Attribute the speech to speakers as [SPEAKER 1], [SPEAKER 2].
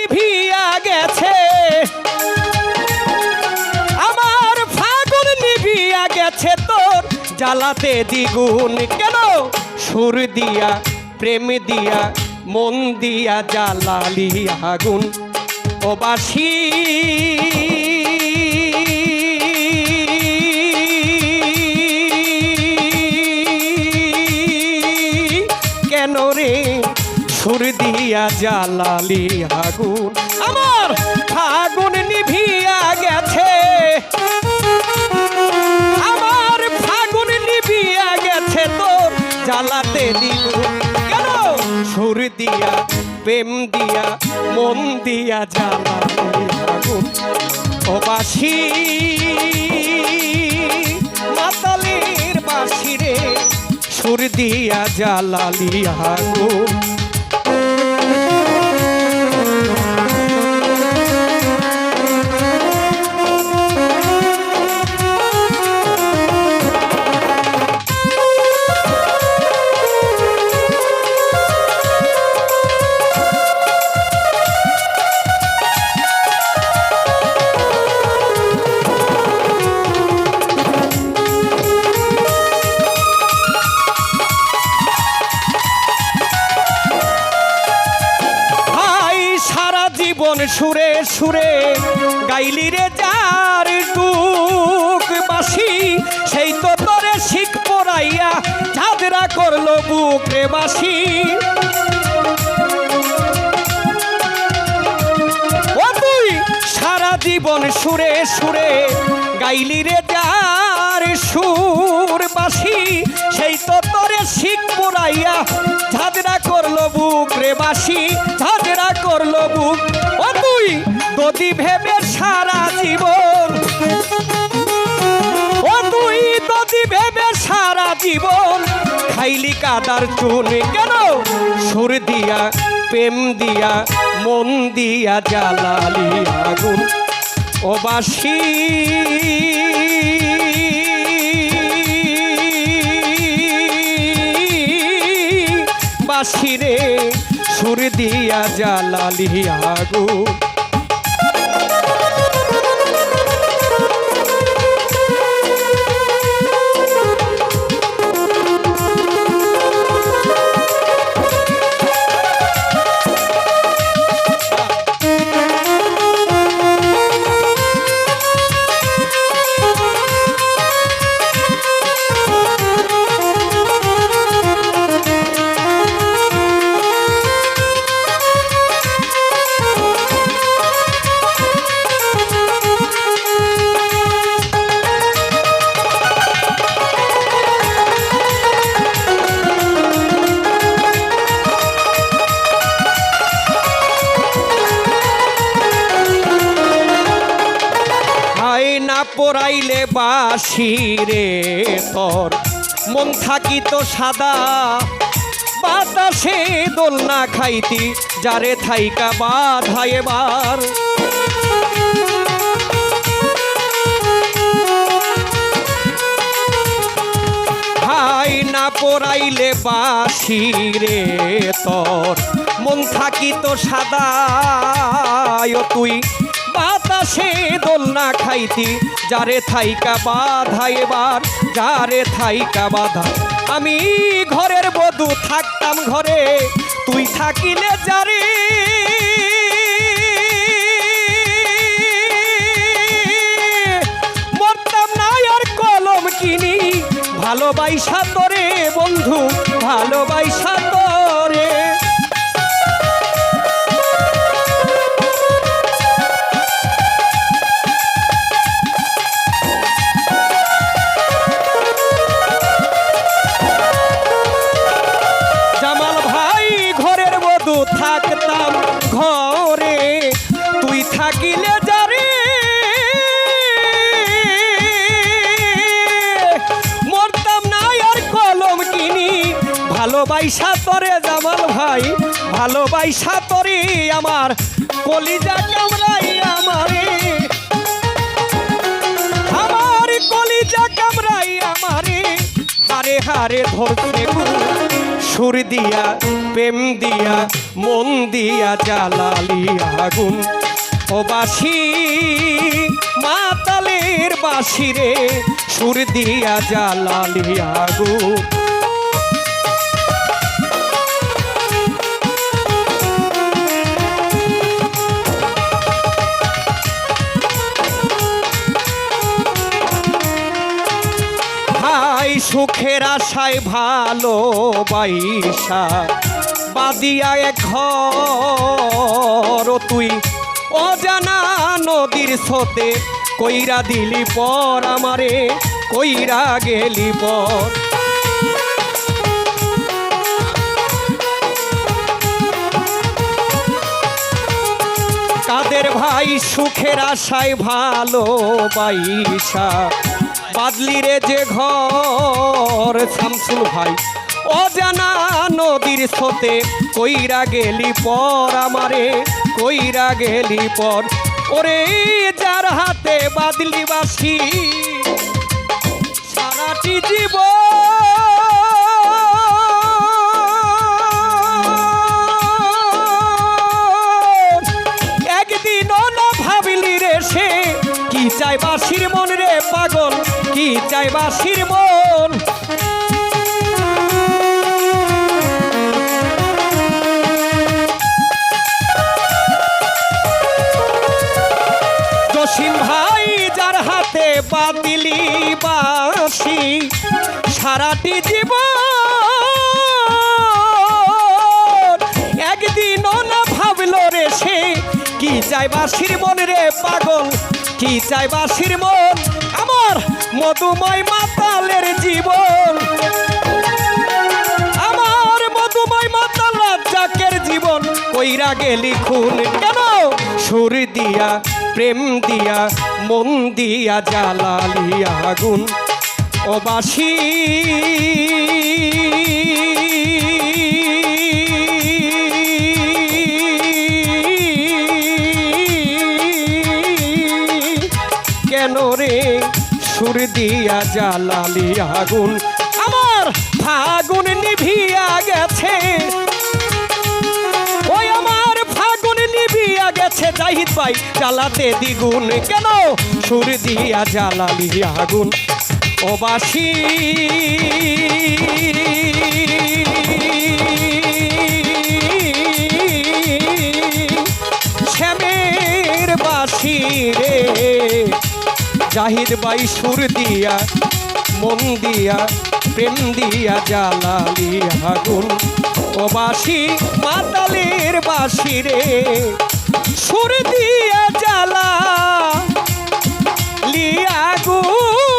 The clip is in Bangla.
[SPEAKER 1] নিভিয়া গেছে। আমার ফাগুন নিভিয়া গেছে তোর জ্বালাতে দ্বিগুণ। কেন? সুর দিয়া, প্রেম দিয়া, মন দিয়া জ্বালালি আগুন। ও দিয়া জ্বালালি আগুন। আমার ফাগুন নিভিয়া গেছে। আমার ফাগুন নিভিয়া গেছে তোর জ্বালাতে দ্বিগুণ কেন? সুর দিয়া, প্রেম দিয়া, মন দিয়া জ্বালালি আগুন। ও বাসি, মাতালের বাসি রে। সুর দিয়া জ্বালালি আগুন। গাইলি রে যার টুক বাসি সেই তো তোরে শিখ পড়াইয়া ঝাঁঝরা করল বুক বাসি জীবন সুরে সুরে গাইলি রে যার সুর বাসি সেই তো তোরে শিখ পুরাইয়া ঝাঁঝরা করল বুক রে বাসি ঝাঁঝরা করল বুক। ও তুই যদি ভেবে সারা জীবন, ও তুই যদি ভেবে সারা জীবন, খাইলি কাদার চুন কেন? সুর দিয়া, প্রেম দিয়া, মন দিয়া জ্বালালি আগুন। ও বাসি রে, সুর দিয়া জ্বালালি আগুন। হাই না পড়াইলে বাসি রে তোর। মন থাকিত সাদা, বাতাসে দোল না খাইতি, যারে থাইকা বাধা এবার। হাই না পড়াইলে বাসি রে তোর। মন থাকিত সাদা, ও তুই বাতাসে দোলনা খাইতি। যারে থাইকা বাধা এবার, যারে থাইকা বাধা। আমি ঘরের বধু, থাকতাম ঘরে। তুই থাকিলে যারে। মরতাম না আর কলম কিনি। ভালোবাইসা তোরে, বন্ধু, ভালোবাইসা তোরে। ভালোবাইসা তরে জামাল ভাই, ভালোবাইসা তরে আমার, কলিজা কামড়াই আমারে। আমার কলিজা কামড়াই আমারে। হারে হারে ধরতে সুর দিয়া, প্রেম দিয়া, মন দিয়া জ্বালালি আগুন। ও বাসি, মাতালের বাসি রে, সুর দিয়া জ্বালালি আগুন। সুখের আশায় ভালো বাইসা বাদিয়া এক ঘর তুই অজানা নদীর স্রোতে। কইরা দিলি পর আমারে, কইরা গেলি পর। কাদের ভাই সুখের আশায় ভালো বাইসা বাদলি রে যে ঘর, শামসুল ভাই। অজানা নদীর স্রোতে কইরা গেলি পর আমারে, কইরা গেলি পর। ওরে যার হাতে বাদলি বাসি সারাটি জীবন বাসির মন। জসিম ভাই, যার হাতে বাতিলি বাসি সারাটি জীবন। একদিনও না ভাবলো রে সে, কি চাই বাসির মন রে পাগল? কি চাই বাসির মন? মধুময় মাতালের জীবন। আমার মধুময় মাতাল রাজ্জাকের জীবন কইরা গেলি খুন। কেন? সুর দিয়া, প্রেম দিয়া, মন দিয়া জ্বালালি আগুন। ও বাসি দিয়া জ্বালালি আগুন। আমার ফাগুন নিভিয়া গেছে। ওই আমার ফাগুন নিভিয়া গেছে। জাহিদ ভাই, জ্বালাতে দ্বিগুণ। কেন? সুর দিয়া জ্বালালি আগুন। ও জাহিদ বাই সুর দিয়া, মন দিয়া, প্রেম দিয়া জ্বালালি আগুন ও বাসি, মাতালের বাসি রে, সুর দিয়া জ্বালা লিয়া আগুন